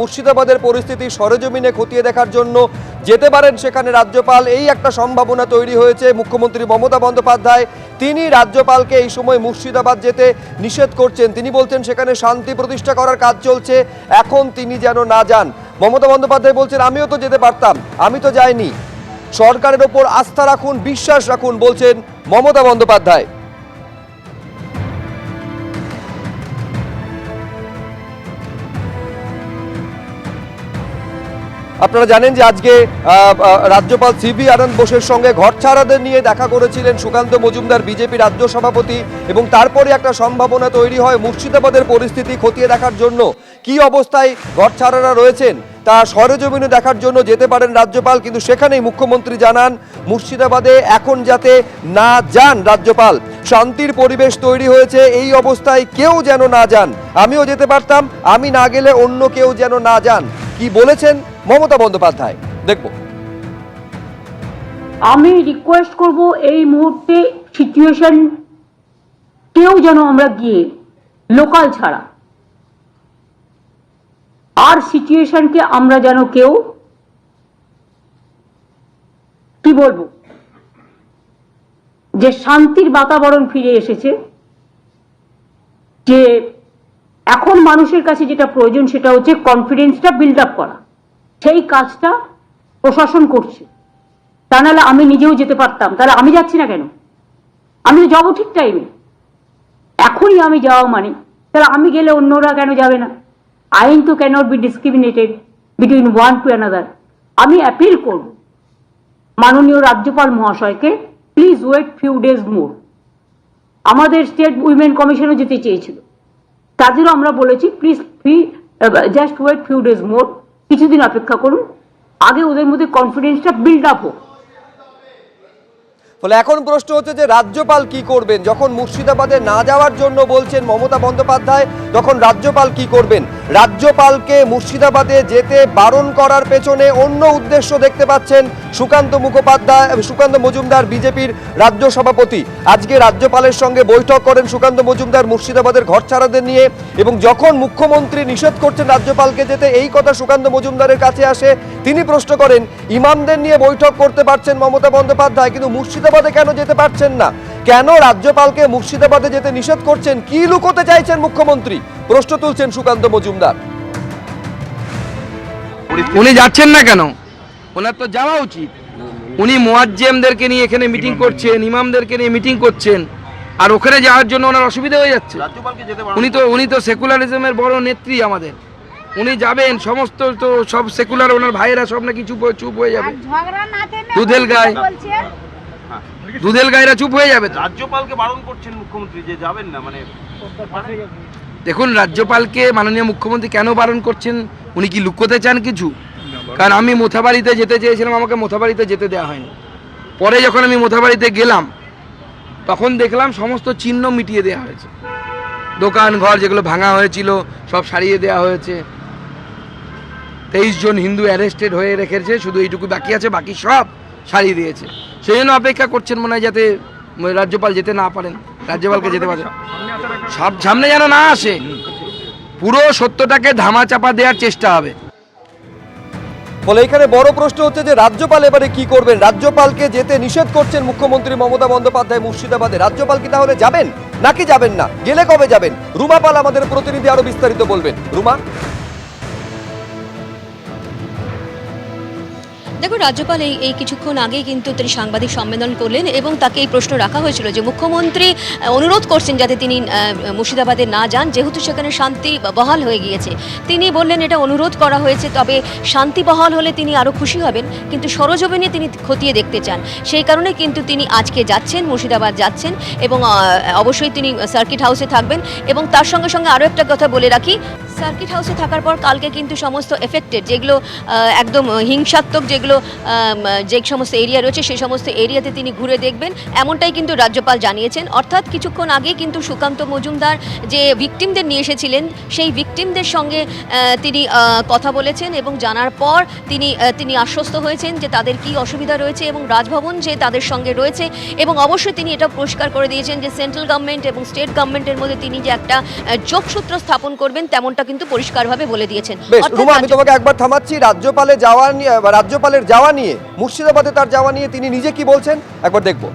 মুর্শিদাবাদের পরিস্থিতি সরেজমিনে খতিয়ে দেখার জন্য যেতে পারেন সেখানে রাজ্যপাল। এই একটা সম্ভাবনা তৈরি হয়েছে। মুখ্যমন্ত্রী মমতা বন্দ্যোপাধ্যায়, তিনি রাজ্যপালকে এই সময় মুর্শিদাবাদ যেতে নিষেধ করছেন। তিনি বলছেন, সেখানে শান্তি প্রতিষ্ঠা করার কাজ চলছে। এখন তিনি যেন না যান। মমতা বন্দ্যোপাধ্যায় বলছেন, আমিও তো যেতে পারতাম। আমি তো যাইনি। সরকারের ওপর আস্থা রাখুন, বিশ্বাস রাখুন, বলছেন মমতা বন্দ্যোপাধ্যায়। আপনারা জানেন যে আজকে রাজ্যপাল সিবি আনন্দ বোসের সঙ্গে ঘরছাড়াদের নিয়ে দেখা করেছিলেন সুকান্ত মজুমদার, বিজেপি রাজ্য সভাপতি, এবং তারপরে একটা সম্ভাবনা তৈরি হয় মুর্শিদাবাদের পরিস্থিতি খতিয়ে দেখার জন্য। কি অবস্থায় ঘরছাড়ারা রয়েছেন তা সরেজমিনে দেখার জন্য যেতে পারেন রাজ্যপাল, কিন্তু সেখানেই মুখ্যমন্ত্রী জানান, মুর্শিদাবাদে এখন যাতে না যান রাজ্যপাল, শান্তির পরিবেশ তৈরি হয়েছে, এই অবস্থায় কেউ যেন না যান। আমিও যেতে পারতাম, আমি না গেলে অন্য কেউ যেন না যান। কি বলেছেন মমতা বন্দ্যোপাধ্যায়, দেখব। আমি রিকোয়েস্ট করব এই মুহূর্তে সিচুয়েশন কেউ যেন আমরা গিয়ে লোকাল ছাড়া, আর সিচুয়েশনকে আমরা যেন কেউ, কি বলব? যে শান্তির বাতাবরণ ফিরে এসেছে, যে এখন মানুষের কাছে যেটা প্রয়োজন সেটা হচ্ছে কনফিডেন্সটা বিল্ড আপ করা। সেই কাজটা প্রশাসন করছে। তা নাহলে আমি নিজেও যেতে পারতাম। তাহলে আমি যাচ্ছি না কেন? আমি তো যাব ঠিক টাইমে এখনই আমি যাওয়া মানে। তাহলে আমি গেলে অন্যরা কেন যাবে না? আইন তো cannot be discriminated between one to another আমি অ্যাপিল করব। মাননীয় রাজ্যপাল মহাশয়কে please wait few days more আমাদের স্টেট উইমেন কমিশনও যেতে চেয়েছিল। তাদেরও আমরা বলেছি please just wait few days more কিছুদিন অপেক্ষা করুন, আগে ওদের মধ্যে কনফিডেন্সটা বিল্ড আপ হোক। ফলে এখন প্রশ্ন হচ্ছে যে রাজ্যপাল কি করবেন? যখন মুর্শিদাবাদে না যাওয়ার জন্য বলছেন মমতা বন্দ্যোপাধ্যায়, তখন রাজ্যপাল কি করবেন? রাজ্যপালকে মুর্শিদাবাদে যেতে বারণ করার পেছনে অন্য উদ্দেশ্য দেখতে পাচ্ছেন সুকান্ত মুখোপাধ্যায় সুকান্ত মজুমদার বিজেপির রাজ্য সভাপতি। আজকে রাজ্যপালের সঙ্গে বৈঠক করেন সুকান্ত মজুমদার মুর্শিদাবাদের ঘরছাড়াদের নিয়ে এবং যখন মুখ্যমন্ত্রী নিষেধ করছেন রাজ্যপালকে যেতে, এই কথা সুকান্ত মজুমদারের কাছে আসে। তিনি প্রশ্ন করেন, ইমামদের নিয়ে বৈঠক করতে পারছেন মমতা বন্দ্যোপাধ্যায়, কিন্তু মুর্শিদাবাদে কেন যেতে পারছেন না? কেন রাজ্যপালকে মুর্শিদাবাদে যেতে নিষেধ করছেন? কি লুকোতে চাইছেন মুখ্যমন্ত্রী? প্রশ্ন তুলছেন সুকান্ত মজুমদার। উনি যাচ্ছেন না কেন? ওনার তো যাওয়া উচিত। উনি মোয়াজ্জেমদেরকে নিয়ে এখানে মিটিং করছেন ইমামদেরকে নিয়ে মিটিং করছেন। আর ওখানে যাওয়ার জন্য ওনার অসুবিধা হয়ে যাচ্ছে। উনি তো উনি তো সেকুলারিজমের বড় নেত্রী আমাদের। উনি যাবেন সমস্ত তো সব সেকুলার ওনার ভাইয়েরা সব নাকি চুপ হয়ে- চুপ হয়ে যাবে। ঝগড়া না থেমে দুধেল গায়ে। দুধেল গায়েরা চুপ হয়ে যাবে রাজ্যপালকে বারণ করছেন মুখ্যমন্ত্রী যে যাবেন না মানে দেখুন, রাজ্যপালকে মাননীয় মুখ্যমন্ত্রী কেন বারণ করছেন? উনি কি লুকোতে চান কিছু? কারণ আমি মোথাবাড়িতে যেতে চেয়েছিলাম, আমাকে মোথাবাড়িতে যেতে দেওয়া হয়নি। পরে যখন আমি মোথাবাড়িতে গেলাম, তখন দেখলাম সমস্ত চিহ্ন মিটিয়ে দেওয়া হয়েছে। দোকান ঘর যেগুলো ভাঙা হয়েছিল, সব সারিয়ে দেওয়া হয়েছে। তেইশ জন হিন্দু অ্যারেস্টেড হয়ে রেখেছে, শুধু এইটুকু বাকি আছে, বাকি সব সারিয়ে দিয়েছে। সেই জন্য অপেক্ষা করছেন মনে হয় যাতে রাজ্যপাল যেতে না পারেন। রাজ্যপালকে যেতে পারেন। সব সামনে যেন না আসে। পুরো সত্যটাকে ধামা চাপা দেওয়ার চেষ্টা হবে। ফলে এখানে বড় প্রশ্ন হচ্ছে যে, রাজ্যপাল এবারে কি করবেন? রাজ্যপালকে যেতে নিষেধ করছেন মুখ্যমন্ত্রী মমতা বন্দ্যোপাধ্যায় মুর্শিদাবাদে। রাজ্যপাল কি তাহলে যাবেন? নাকি যাবেন না? গেলে কবে যাবেন? রুমা পাল আমাদের প্রতিনিধি আরও বিস্তারিত বলবেন। রুমা? দেখো, রাজ্যপাল এই এই কিছুক্ষণ আগেই কিন্তু তিনি সাংবাদিক সম্মেলন করলেন এবং তাকে এই প্রশ্ন রাখা হয়েছিল যে মুখ্যমন্ত্রী অনুরোধ করছেন যাতে তিনি মুর্শিদাবাদে না যান, যেহেতু সেখানে শান্তি বহাল হয়ে গিয়েছে। তিনি বললেন, এটা অনুরোধ করা হয়েছে, তবে শান্তি বহাল হলে তিনি আরও খুশি হবেন, কিন্তু সরজমিনে তিনি খতিয়ে দেখতে চান। সেই কারণে কিন্তু তিনি আজকে যাচ্ছেন, মুর্শিদাবাদ যাচ্ছেন এবং অবশ্যই তিনি সার্কিট হাউসে থাকবেন এবং তার সঙ্গে সঙ্গে আরও একটা কথা বলে রাখি। সার্কিট হাউসে থাকার পর কালকে কিন্তু সমস্ত এফেক্টেড যেগুলো একদম হিংসাত্মক যেগুলো আম, যে সমস্ত এরিয়া রয়েছে সেই সমস্ত এরিয়াতে তিনি ঘুরে দেখবেন। এমনটাই কিন্তু রাজ্যপাল জানিয়েছেন। অর্থাৎ কিছুক্ষণ আগে কিন্তু সুকান্ত মজুমদার যে ভিকটিমদের নিয়ে এসেছিলেন সেই ভিকটিমদের সঙ্গে তিনি কথা বলেছেন এবং জানার পর তিনি তিনি আশ্বস্ত হয়েছেন যে তাদের কি অসুবিধা রয়েছে এবং রাজভবন যে তাদের সঙ্গে রয়েছে এবং অবশ্যই তিনি এটা পরিষ্কার করে দিয়েছেন যে সেন্ট্রাল গভর্নমেন্ট এবং স্টেট গভর্নমেন্টের মধ্যে তিনি যে একটা যোগসূত্র স্থাপন করবেন তেমনটা কিন্তু পরিষ্কারভাবে বলে দিয়েছেন। আমি তোমাকে একবার থামাচ্ছি। রাজ্যপালে যাওয়া নিয়ে বা রাজ্যপালের যাওয়া নিয়ে মুর্শিদাবাদে তার যাওয়া নিয়ে তিনি নিজে কি বলছেন একবার দেখবো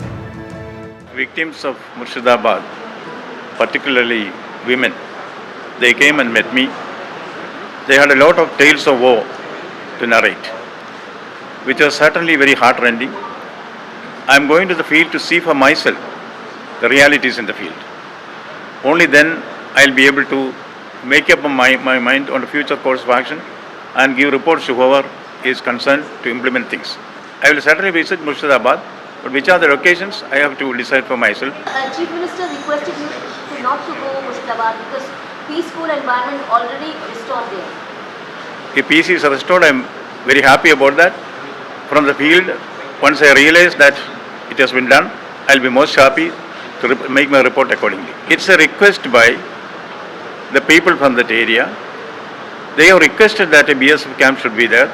victims of Murshidabad, particularly women, they came and met me. They had a lot of tales of woe to narrate, which was certainly very heartrending. I am going to the field to see for myself the realities in the field. Only then I'll be able to make up my, my mind on the future course of action and give reports to whoever is concerned to implement things. I will certainly visit Murshidabad, but which are the occasions I have to decide for myself. Uh, Chief Minister requested you to not to go Murshidabad because peaceful environment already restored there. If peace is restored, I am very happy about that. From the field, once I realize that it has been done, I'll be most happy to make my report accordingly. It's a request by the people from that area. They have requested that a BSF camp should be there.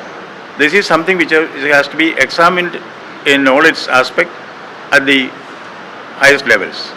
This is something which has to be examined in all its aspect at the highest levels.